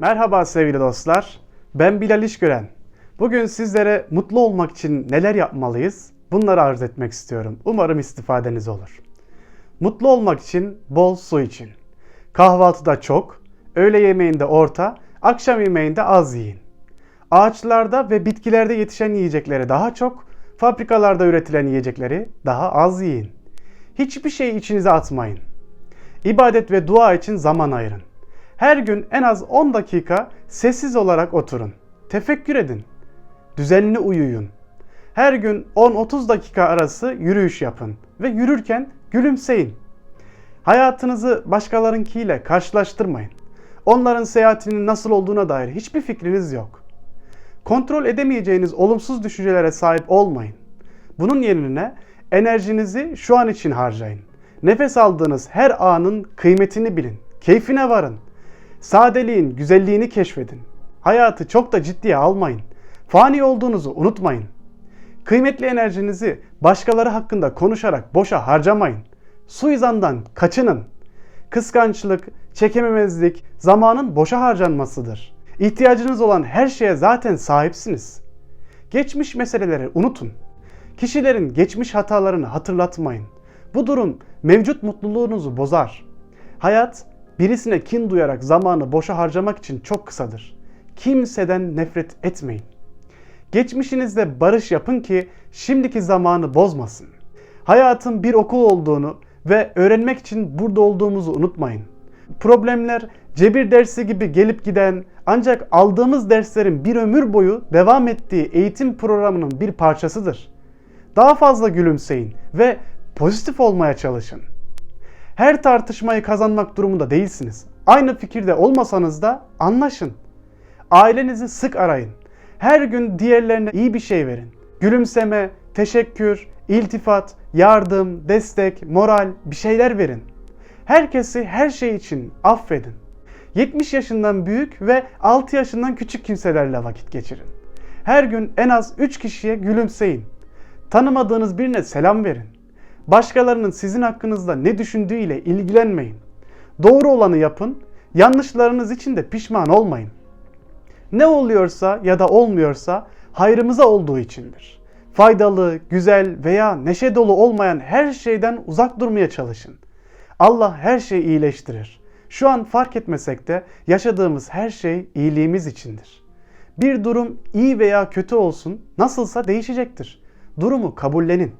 Merhaba sevgili dostlar. Ben Bilal İşgören. Bugün sizlere mutlu olmak için neler yapmalıyız? Bunları arz etmek istiyorum. Umarım istifadeniz olur. Mutlu olmak için bol su için. Kahvaltıda çok, öğle yemeğinde orta, akşam yemeğinde az yiyin. Ağaçlarda ve bitkilerde yetişen yiyecekleri daha çok, fabrikalarda üretilen yiyecekleri daha az yiyin. Hiçbir şeyi içinize atmayın. İbadet ve dua için zaman ayırın. Her gün en az 10 dakika sessiz olarak oturun. Tefekkür edin. Düzenli uyuyun. Her gün 10-30 dakika arası yürüyüş yapın ve yürürken gülümseyin. Hayatınızı başkalarınkiyle karşılaştırmayın. Onların seyahatinin nasıl olduğuna dair hiçbir fikriniz yok. Kontrol edemeyeceğiniz olumsuz düşüncelere sahip olmayın. Bunun yerine enerjinizi şu an için harcayın. Nefes aldığınız her anın kıymetini bilin. Keyfine varın. Sadeliğin güzelliğini keşfedin. Hayatı çok da ciddiye almayın. Fani olduğunuzu unutmayın. Kıymetli enerjinizi başkaları hakkında konuşarak boşa harcamayın. Suizandan kaçının. Kıskançlık, çekememezlik zamanın boşa harcanmasıdır. İhtiyacınız olan her şeye zaten sahipsiniz. Geçmiş meseleleri unutun. Kişilerin geçmiş hatalarını hatırlatmayın. Bu durum mevcut mutluluğunuzu bozar. Hayat birisine kin duyarak zamanı boşa harcamak için çok kısadır. Kimseden nefret etmeyin. Geçmişinizde barış yapın ki şimdiki zamanı bozmasın. Hayatın bir okul olduğunu ve öğrenmek için burada olduğumuzu unutmayın. Problemler cebir dersi gibi gelip giden ancak aldığımız derslerin bir ömür boyu devam ettiği eğitim programının bir parçasıdır. Daha fazla gülümseyin ve pozitif olmaya çalışın. Her tartışmayı kazanmak durumunda değilsiniz. Aynı fikirde olmasanız da anlaşın. Ailenizi sık arayın. Her gün diğerlerine iyi bir şey verin. Gülümseme, teşekkür, iltifat, yardım, destek, moral bir şeyler verin. Herkesi her şey için affedin. 70 yaşından büyük ve 6 yaşından küçük kimselerle vakit geçirin. Her gün en az 3 kişiye gülümseyin. Tanımadığınız birine selam verin. Başkalarının sizin hakkınızda ne düşündüğüyle ilgilenmeyin. Doğru olanı yapın, yanlışlarınız için de pişman olmayın. Ne oluyorsa ya da olmuyorsa hayrımıza olduğu içindir. Faydalı, güzel veya neşe dolu olmayan her şeyden uzak durmaya çalışın. Allah her şeyi iyileştirir. Şu an fark etmesek de yaşadığımız her şey iyiliğimiz içindir. Bir durum iyi veya kötü olsun nasılsa değişecektir. Durumu kabullenin.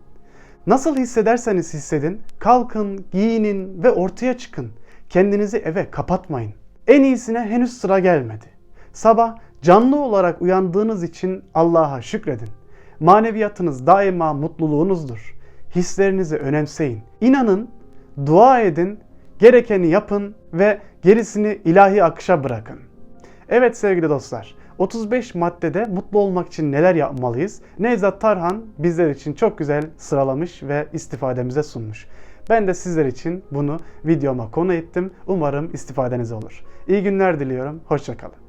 Nasıl hissederseniz hissedin, kalkın, giyinin ve ortaya çıkın. Kendinizi eve kapatmayın. En iyisine henüz sıra gelmedi. Sabah canlı olarak uyandığınız için Allah'a şükredin. Maneviyatınız daima mutluluğunuzdur. Hislerinizi önemseyin. İnanın, dua edin, gerekeni yapın ve gerisini ilahi akışa bırakın. Evet sevgili dostlar, 35 maddede mutlu olmak için neler yapmalıyız? Nevzat Tarhan bizler için çok güzel sıralamış ve istifademize sunmuş. Ben de sizler için bunu videoma konu ettim. Umarım istifadeniz olur. İyi günler diliyorum. Hoşçakalın.